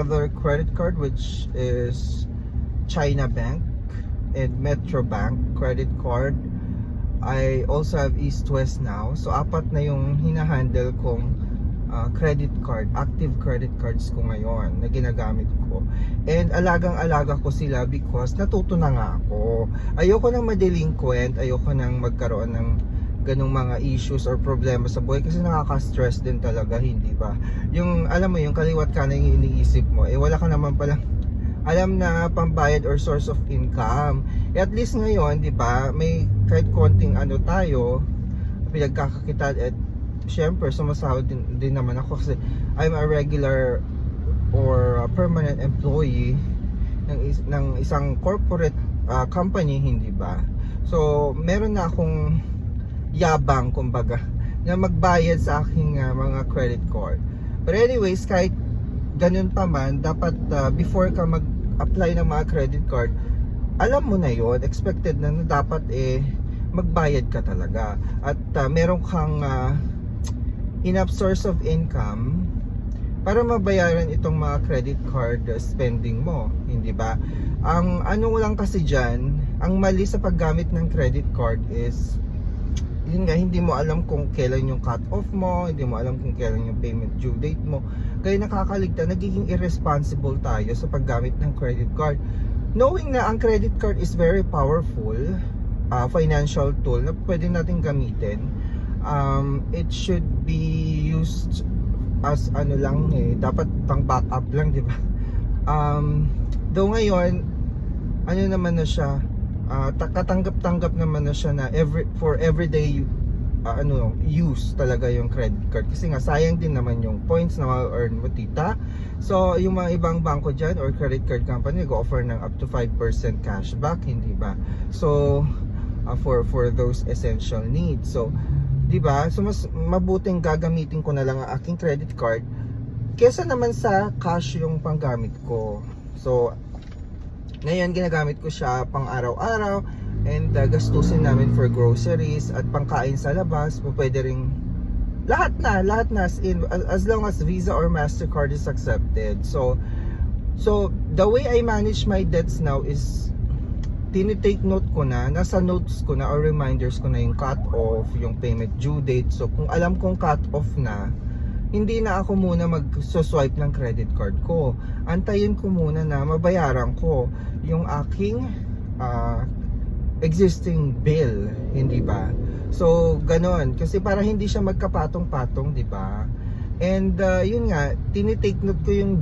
another credit card which is China Bank and Metro Bank credit card. I also have East West now. So apat na yung hinahandle kong uh, credit card, active credit cards ko ngayon na ginagamit ko. And alagang-alaga ko sila because natuto na nga ako. Ayoko nang madelinquent, ayoko nang magkaroon ng ganong mga issues or problema sa buhay kasi nakaka-stress din talaga, hindi ba? Yung, alam mo, yung kaliwat ka na yung iniisip mo, eh wala ka naman palang alam na pambayad or source of income. Eh, at least ngayon, di ba, may kahit konting ano tayo, pinagkakakitaan at syempre sumasahod din, din naman ako kasi I'm a regular or a permanent employee ng, is, ng isang corporate uh, company, hindi ba? So, meron na akong yabang, kumbaga, na magbayad sa aking uh, mga credit card. But anyways, kahit ganun pa man, dapat uh, before ka mag-apply ng mga credit card, alam mo na yon expected na, na dapat eh magbayad ka talaga. At uh, meron kang uh, enough source of income para mabayaran itong mga credit card spending mo, hindi ba? Ang ano lang kasi diyan, ang mali sa paggamit ng credit card is yun nga, hindi mo alam kung kailan yung cut off mo, hindi mo alam kung kailan yung payment due date mo. Kaya nakakaligtan, nagiging irresponsible tayo sa paggamit ng credit card. Knowing na ang credit card is very powerful uh, financial tool na pwede natin gamitin, um, it should be used as ano lang eh, dapat pang backup lang, di ba? Um, though ngayon, ano naman na siya, uh, katanggap-tanggap naman na siya na every for everyday uh, ano use talaga yung credit card. Kasi nga sayang din naman yung points na ma-earn mo tita. So yung mga ibang bangko dyan or credit card company nag-offer ng up to 5% cashback hindi ba? So uh, for for those essential needs. So di ba? So mas mabuting gagamitin ko na lang ang aking credit card kesa naman sa cash yung panggamit ko. So ngayon ginagamit ko siya pang araw-araw and uh, gastusin namin for groceries at pangkain sa labas. Pwede ring lahat na, lahat na as in as long as Visa or Mastercard is accepted. So so the way I manage my debts now is tinitake note ko na, nasa notes ko na or reminders ko na yung cut off, yung payment due date. So kung alam kong cut off na, hindi na ako muna mag-swipe ng credit card ko. Antayin ko muna na mabayaran ko yung aking uh, existing bill, hindi ba? So, ganon. Kasi para hindi siya magkapatong-patong, di ba? And uh, yun nga, tinitake note ko yung